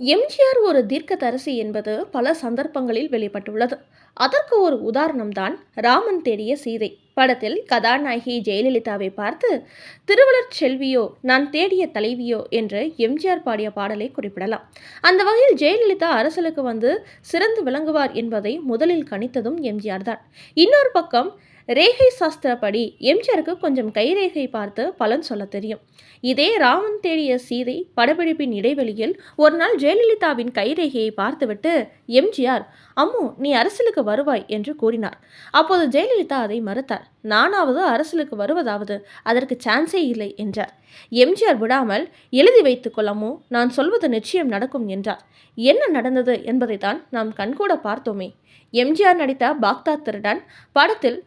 எம்ஜிஆர் ஒரு தீர்க்கதரிசி என்பது பல சந்தர்ப்பங்களில் வெளிப்பட்டுள்ளது. அதற்கு ஒரு உதாரணம்தான் ராமன் தேடிய சீதை. படத்தில் கதாநாயகி ஜெயலலிதாவை பார்த்து திருவள்ளர் செல்வியோ நான் தேடிய தலைவியோ என்று எம்ஜிஆர் பாடிய பாடலை குறிப்பிடலாம். அந்த வகையில் ஜெயலலிதா அரசலுக்கு வந்து சிறந்து விளங்குவார் என்பதை முதலில் கணித்ததும் எம்ஜிஆர் தான். இன்னொரு பக்கம் ரேகை சாஸ்திரப்படி எம்ஜிஆருக்கு கொஞ்சம் கைரேகை பார்த்து பலன் சொல்ல தெரியும். இதே ராமன் தேடிய சீதை படப்பிடிப்பின் இடைவெளியில் ஒரு நாள் ஜெயலலிதாவின் கைரேகையை பார்த்துவிட்டு எம்ஜிஆர் அம்மு நீ அரசியலுக்கு வருவாய் என்று கூறினார். அப்போது ஜெயலலிதா அதை மறுத்தார். நானாவது அரசியலுக்கு வருவதாவது அதற்கு சான்ஸே இல்லை என்றார். எம்ஜிஆர் விடாமல் எழுதி வைத்துக் கொள்ளமோ நான் சொல்வது நிச்சயம் நடக்கும் என்றார். என்ன நடந்தது என்பதை தான் நாம் கண்கூட பார்த்தோமே எம்ஜிஆர் நடித்த பாக்தாத் திருடன் படத்தில்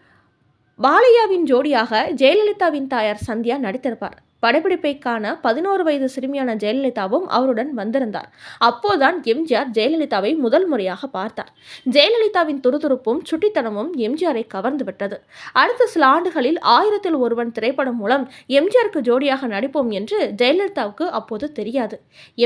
பாலையாவின் ஜோடியாக ஜெயலலிதாவின் தாயார் சந்தியா நடித்திருப்பார். படப்பிடிப்பை காண பதினோரு வயது சிறுமியான ஜெயலலிதாவும் அவருடன் வந்திருந்தார். அப்போதான் எம்ஜிஆர் ஜெயலலிதாவை முதல் முறையாக பார்த்தார். ஜெயலலிதாவின் துருதுருப்பும் சுட்டித்தனமும் எம்ஜிஆரை கவர்ந்து விட்டது. அடுத்த சில ஆண்டுகளில் ஆயிரத்தில் ஒருவன் திரைப்படம் மூலம் எம்ஜிஆருக்கு ஜோடியாக நடிப்போம் என்று ஜெயலலிதாவுக்கு அப்போது தெரியாது.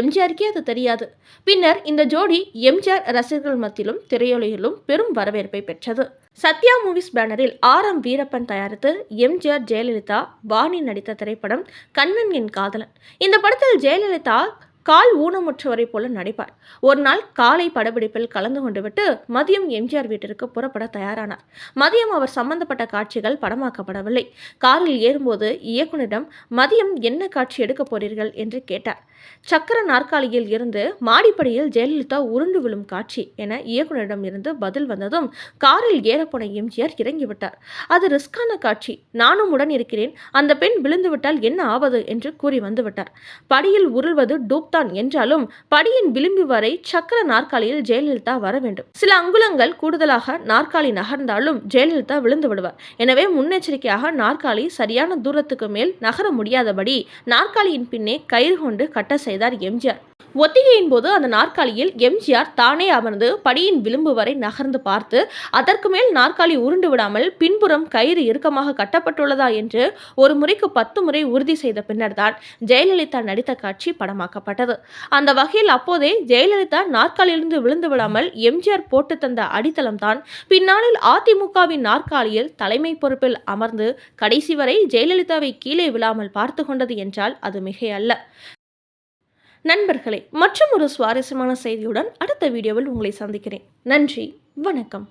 எம்ஜிஆருக்கே அது தெரியாது. பின்னர் இந்த ஜோடி எம்ஜிஆர் ரசிகர்கள் மத்தியிலும் திரையுலகிலும் பெரும் வரவேற்பை பெற்றது. சத்யா மூவிஸ் பேனரில் ஆர் எம் வீரப்பன் தயாரித்து எம்ஜிஆர் ஜெயலலிதா வாணி நடித்த திரைப்படம் கண்ணன் என் காதலன். இந்த படத்தில் ஜெயலலிதா கால் ஊனமுற்றவரை போல நடிப்பார். ஒரு நாள் காலை படப்பிடிப்பில் கலந்து கொண்டு விட்டு மதியம் எம்ஜிஆர் வீட்டிற்கு புறப்பட தயாரானார். மதியம் அவர் சம்பந்தப்பட்ட காட்சிகள் படமாக்கப்படவில்லை. காரில் ஏறும்போது இயக்குனரிடம் மதியம் என்ன காட்சி எடுக்கப் போறீர்கள்? என்று கேட்டார். சக்கர நாற்காலியில் இருந்து மாடிப்படியில் ஜெயலலிதா உருண்டு விழும் காட்சி என இயக்குனரிடம் இருந்து பதில் வந்ததும் காரில் ஏறப்போன எம்ஜிஆர் இறங்கிவிட்டார். அது ரிஸ்கான காட்சி. நானும் உடன் இருக்கிறேன். அந்த பெண் விழுந்துவிட்டால் என்ன ஆவது? என்று கூறி வந்துவிட்டார். படியில் உருள்வது டூப் தான் என்றாலும் படியின் விளிம்பு வரை சக்கர நாற்காலியில் ஜெயலலிதா வர வேண்டும். சில அங்குலங்கள் கூடுதலாக நாற்காலி நகர்ந்தாலும் ஜெயலலிதா விழுந்து விடுவார். எனவே முன்னெச்சரிக்கையாக நாற்காலி சரியான தூரத்துக்கு மேல் நகர முடியாதபடி நாற்காலியின் பின்னே கயிறு கொண்டு கட்ட செய்தார் எம்ஜிஆர். ஒத்திகையின் போது அந்த நாற்காலியில் எம்ஜிஆர் தானே அமர்ந்து படியின் விளிம்பு வரை நகர்ந்து பார்த்து அதற்கு மேல் நாற்காலி உருண்டு விடாமல் பின்புறம் கயிறு இறுக்கமாக கட்டப்பட்டுள்ளதா? என்று ஒரு முறைக்கு பத்து முறை உறுதி செய்த பின்னர் தான் ஜெயலலிதா நடித்த காட்சி படமாக்கப்பட்டது. அந்த வகையில் அப்போதே ஜெயலலிதா நாற்காலியிலிருந்து விழுந்து விடாமல் எம்ஜிஆர் போட்டு தந்த அடித்தளம் தான் பின்னாளில் அதிமுகவின் நாற்காலியில் தலைமை பொறுப்பில் அமர்ந்து கடைசி வரை ஜெயலலிதாவை கீழே விழாமல் பார்த்து கொண்டது என்றால் அது மிகையல்ல. நண்பர்களே மற்றும் ஒரு சுவாரஸ்யமான செய்தியுடன் அடுத்த வீடியோவில் உங்களை சந்திக்கிறேன். நன்றி வணக்கம்.